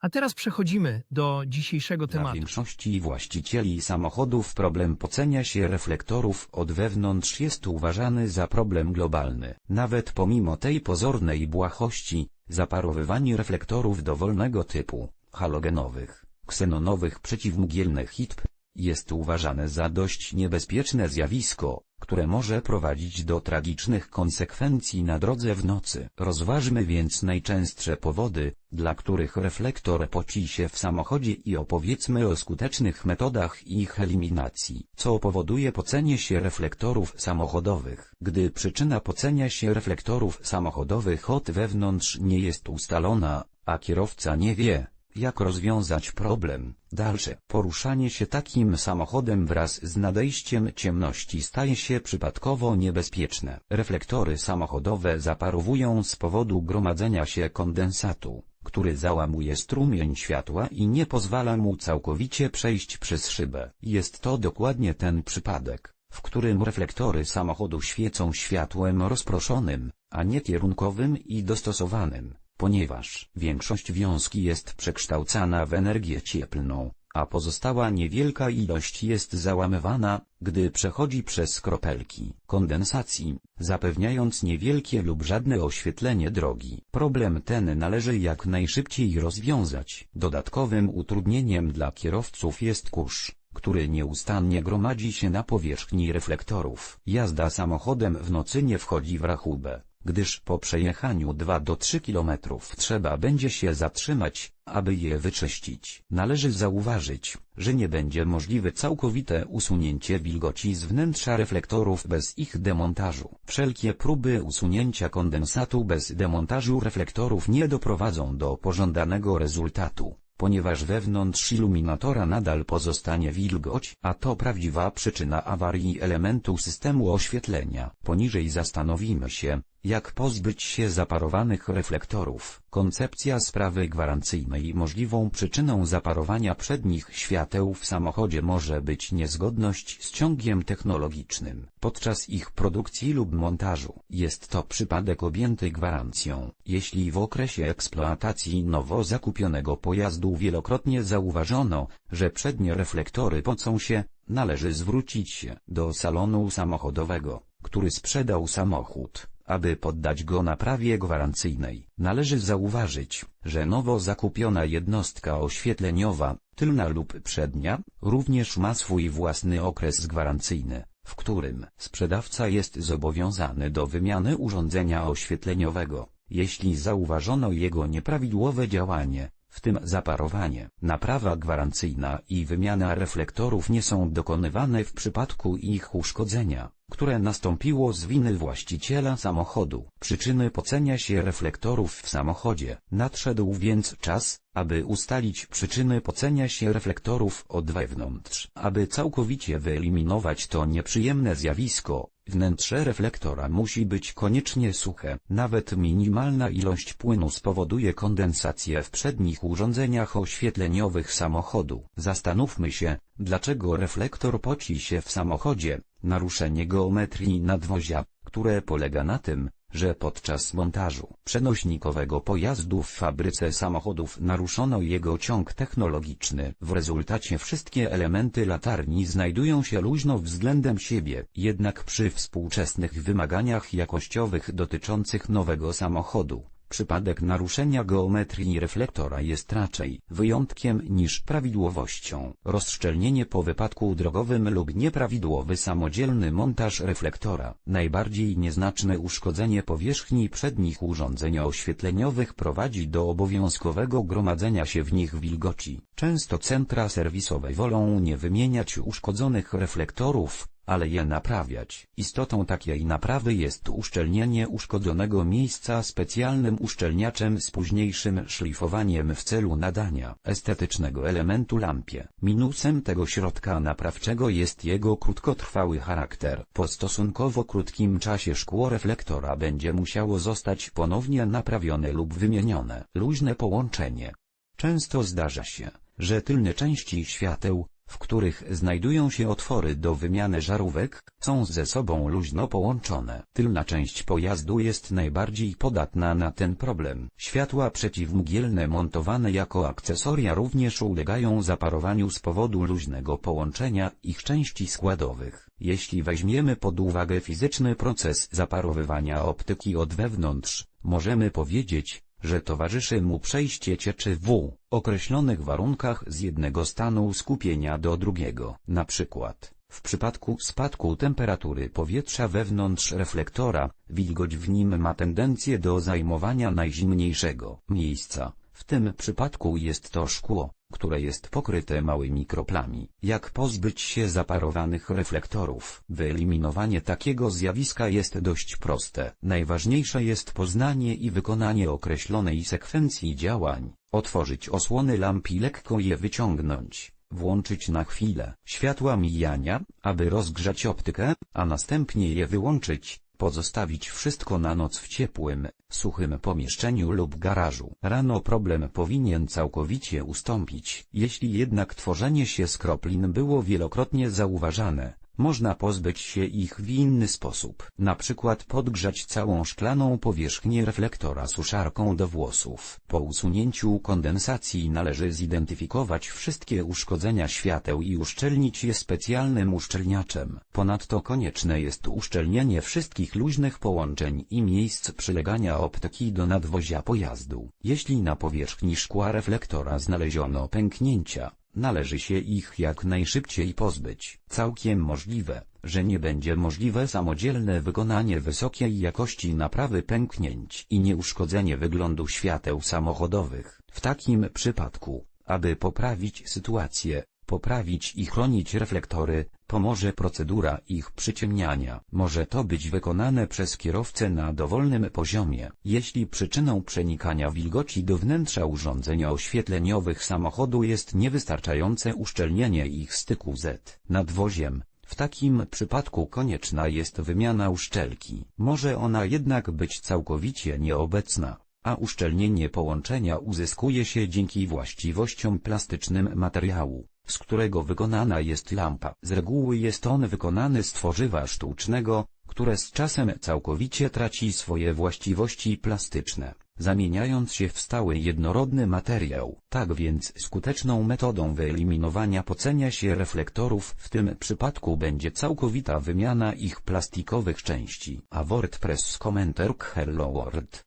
A teraz przechodzimy do dzisiejszego Dla tematu. większości właścicieli samochodów problem pocenia się reflektorów od wewnątrz jest uważany za problem globalny. Nawet pomimo tej pozornej błahości, zaparowywanie reflektorów dowolnego typu, halogenowych, ksenonowych przeciwmgielnych HITP, jest uważane za dość niebezpieczne zjawisko, które może prowadzić do tragicznych konsekwencji na drodze w nocy. Rozważmy więc najczęstsze powody, dla których reflektor poci się w samochodzie i opowiedzmy o skutecznych metodach ich eliminacji. Co powoduje pocenie się reflektorów samochodowych? Gdy przyczyna pocenia się reflektorów samochodowych od wewnątrz nie jest ustalona, a kierowca nie wie, jak rozwiązać problem? Dalsze poruszanie się takim samochodem wraz z nadejściem ciemności staje się przypadkowo niebezpieczne. Reflektory samochodowe zaparowują z powodu gromadzenia się kondensatu, który załamuje strumień światła i nie pozwala mu całkowicie przejść przez szybę. Jest to dokładnie ten przypadek, w którym reflektory samochodu świecą światłem rozproszonym, a nie kierunkowym i dostosowanym ponieważ większość wiązki jest przekształcana w energię cieplną, a pozostała niewielka ilość jest załamywana, gdy przechodzi przez kropelki kondensacji, zapewniając niewielkie lub żadne oświetlenie drogi. Problem ten należy jak najszybciej rozwiązać. Dodatkowym utrudnieniem dla kierowców jest kurz który nieustannie gromadzi się na powierzchni reflektorów. Jazda samochodem w nocy nie wchodzi w rachubę gdyż po przejechaniu 2 do 3 km trzeba będzie się zatrzymać, aby je wyczyścić. Należy zauważyć, że nie będzie możliwe całkowite usunięcie wilgoci z wnętrza reflektorów bez ich demontażu. Wszelkie próby usunięcia kondensatu bez demontażu reflektorów nie doprowadzą do pożądanego rezultatu ponieważ wewnątrz iluminatora nadal pozostanie wilgoć, a to prawdziwa przyczyna awarii elementu systemu oświetlenia. Poniżej zastanowimy się, jak pozbyć się zaparowanych reflektorów. Koncepcja sprawy gwarancyjnej możliwą przyczyną zaparowania przednich świateł w samochodzie może być niezgodność z ciągiem technologicznym. Podczas ich produkcji lub montażu jest to przypadek objęty gwarancją. Jeśli w okresie eksploatacji nowo zakupionego pojazdu wielokrotnie zauważono, że przednie reflektory pocą się, należy zwrócić się do salonu samochodowego, który sprzedał samochód aby poddać go naprawie gwarancyjnej. Należy zauważyć, że nowo zakupiona jednostka oświetleniowa, tylna lub przednia, również ma swój własny okres gwarancyjny, w którym sprzedawca jest zobowiązany do wymiany urządzenia oświetleniowego, jeśli zauważono jego nieprawidłowe działanie, w tym zaparowanie. Naprawa gwarancyjna i wymiana reflektorów nie są dokonywane w przypadku ich uszkodzenia, które nastąpiło z winy właściciela samochodu. Przyczyny pocenia się reflektorów w samochodzie. Nadszedł więc czas, aby ustalić przyczyny pocenia się reflektorów od wewnątrz. Aby całkowicie wyeliminować to nieprzyjemne zjawisko, Wnętrze reflektora musi być koniecznie suche. Nawet minimalna ilość płynu spowoduje kondensację w przednich urządzeniach oświetleniowych samochodu. Zastanówmy się, dlaczego reflektor poci się w samochodzie. Naruszenie geometrii nadwozia, które polega na tym, że podczas montażu przenośnikowego pojazdu w fabryce samochodów naruszono jego ciąg technologiczny. W rezultacie wszystkie elementy latarni znajdują się luźno względem siebie. Jednak przy współczesnych wymaganiach jakościowych dotyczących nowego samochodu, Przypadek naruszenia geometrii reflektora jest raczej wyjątkiem niż prawidłowością. Rozszczelnienie po wypadku drogowym lub nieprawidłowy samodzielny montaż reflektora. Najbardziej nieznaczne uszkodzenie powierzchni przednich urządzeń oświetleniowych prowadzi do obowiązkowego gromadzenia się w nich wilgoci. Często centra serwisowe wolą nie wymieniać uszkodzonych reflektorów, ale je naprawiać. Istotą takiej naprawy jest uszczelnienie uszkodzonego miejsca specjalnym uszczelniaczem z późniejszym szlifowaniem w celu nadania estetycznego elementu lampie. Minusem tego środka naprawczego jest jego krótkotrwały charakter. Po stosunkowo krótkim czasie szkło reflektora będzie musiało zostać ponownie naprawione lub wymienione. Luźne połączenie. Często zdarza się, że tylne części świateł, w których znajdują się otwory do wymiany żarówek, są ze sobą luźno połączone. Tylna część pojazdu jest najbardziej podatna na ten problem. Światła przeciwmgielne montowane jako akcesoria również ulegają zaparowaniu z powodu luźnego połączenia ich części składowych. Jeśli weźmiemy pod uwagę fizyczny proces zaparowywania optyki od wewnątrz, możemy powiedzieć, że towarzyszy mu przejście cieczy w określonych warunkach z jednego stanu skupienia do drugiego. Na przykład, w przypadku spadku temperatury powietrza wewnątrz reflektora, wilgoć w nim ma tendencję do zajmowania najzimniejszego miejsca. W tym przypadku jest to szkło, które jest pokryte małymi kroplami. Jak pozbyć się zaparowanych reflektorów? Wyeliminowanie takiego zjawiska jest dość proste. Najważniejsze jest poznanie i wykonanie określonej sekwencji działań. Otworzyć osłony lamp i lekko je wyciągnąć. Włączyć na chwilę światła mijania, aby rozgrzać optykę, a następnie je wyłączyć. Pozostawić wszystko na noc w ciepłym, suchym pomieszczeniu lub garażu. Rano problem powinien całkowicie ustąpić. Jeśli jednak tworzenie się skroplin było wielokrotnie zauważane, można pozbyć się ich w inny sposób. Na przykład podgrzać całą szklaną powierzchnię reflektora suszarką do włosów. Po usunięciu kondensacji należy zidentyfikować wszystkie uszkodzenia świateł i uszczelnić je specjalnym uszczelniaczem. Ponadto konieczne jest uszczelnienie wszystkich luźnych połączeń i miejsc przylegania optyki do nadwozia pojazdu. Jeśli na powierzchni szkła reflektora znaleziono pęknięcia, Należy się ich jak najszybciej pozbyć. Całkiem możliwe, że nie będzie możliwe samodzielne wykonanie wysokiej jakości naprawy pęknięć i nieuszkodzenie wyglądu świateł samochodowych. W takim przypadku, aby poprawić sytuację, poprawić i chronić reflektory, pomoże procedura ich przyciemniania. Może to być wykonane przez kierowcę na dowolnym poziomie. Jeśli przyczyną przenikania wilgoci do wnętrza urządzeń oświetleniowych samochodu jest niewystarczające uszczelnienie ich styku Z nadwoziem, w takim przypadku konieczna jest wymiana uszczelki. Może ona jednak być całkowicie nieobecna, a uszczelnienie połączenia uzyskuje się dzięki właściwościom plastycznym materiału z którego wykonana jest lampa. Z reguły jest on wykonany z tworzywa sztucznego, które z czasem całkowicie traci swoje właściwości plastyczne, zamieniając się w stały jednorodny materiał. Tak więc skuteczną metodą wyeliminowania pocenia się reflektorów w tym przypadku będzie całkowita wymiana ich plastikowych części. A WordPress Commenter Hello World